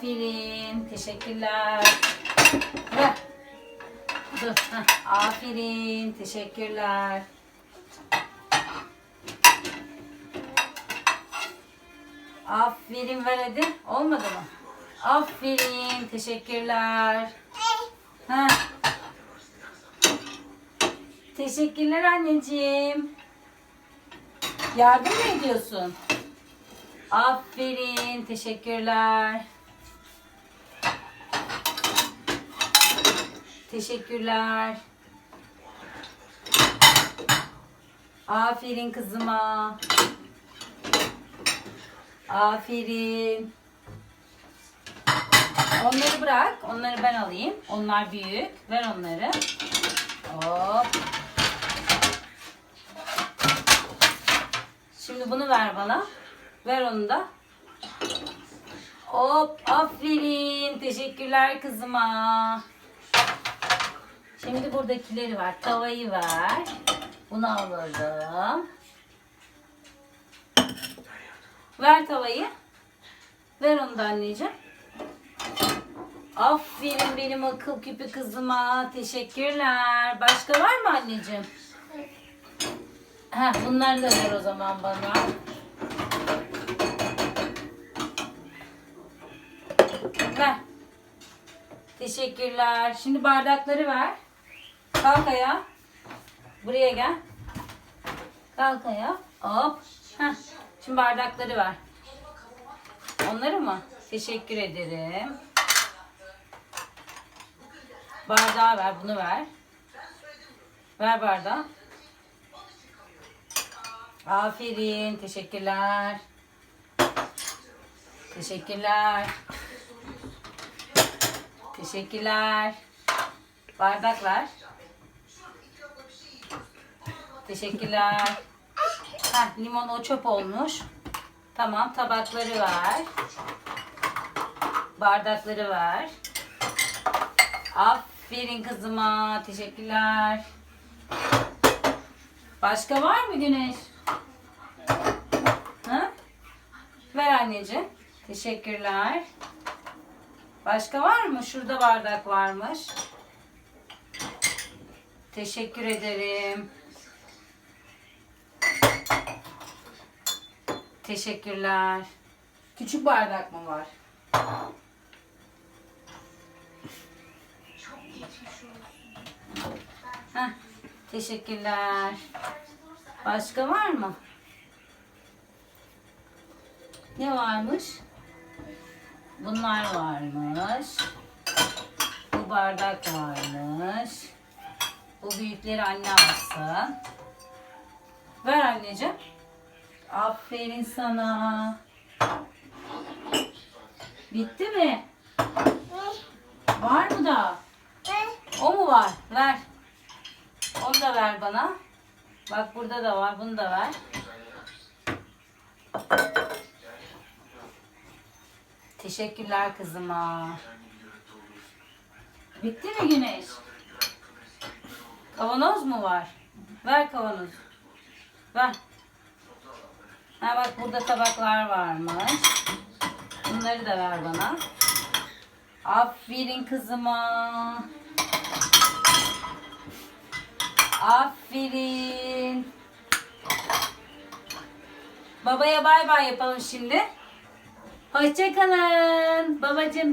Aferin. Teşekkürler. Heh. Aferin. Teşekkürler. Aferin ver. Olmadı mı? Aferin. Teşekkürler. Ha. Teşekkürler anneciğim. Yardım mı ediyorsun? Aferin. Teşekkürler. Teşekkürler. Aferin kızıma. Aferin. Onları bırak. Onları ben alayım. Onlar büyük. Ver onları. Hop. Şimdi bunu ver bana. Ver onu da. Hop. Aferin. Teşekkürler kızıma. Şimdi buradakileri ver. Tavayı ver. Bunu alalım. Ver tavayı. Ver onu da anneciğim. Aferin benim akıl küpü kızıma. Teşekkürler. Başka var mı anneciğim? Heh, bunları da ver o zaman bana. Ver. Teşekkürler. Şimdi bardakları ver. Kalk ayağa. Buraya gel. Kalk ayağa. Hop. Heh. Şimdi bardakları ver. Onları mı? Teşekkür ederim. Bardağı ver. Bunu ver. Ver bardağı. Aferin. Teşekkürler. Teşekkürler. Teşekkürler. Bardak ver. Teşekkürler. Heh, limon o çöp olmuş. Tamam tabakları ver. Bardakları ver. Aferin kızıma. Teşekkürler. Başka var mı Güneş? Ha? Ver anneciğim. Teşekkürler. Başka var mı? Şurada bardak varmış. Teşekkür ederim. Teşekkürler. Küçük bardak mı var? Heh, teşekkürler. Başka var mı? Ne varmış? Bunlar varmış. Bu bardak varmış. Bu büyükleri anne alsın. Ver anneciğim. Aferin sana. Bitti mi? Var mı da? O mu var? Ver. Onu da ver bana. Bak burada da var. Bunu da ver. Teşekkürler kızıma. Bitti mi Güneş? Kavanoz mu var? Ver kavanoz. Ver. Ha bak burada tabaklar varmış. Bunları da ver bana. Aferin kızıma. Aferin. Babaya bay bay yapalım şimdi. Hoşçakalın. Babacığım.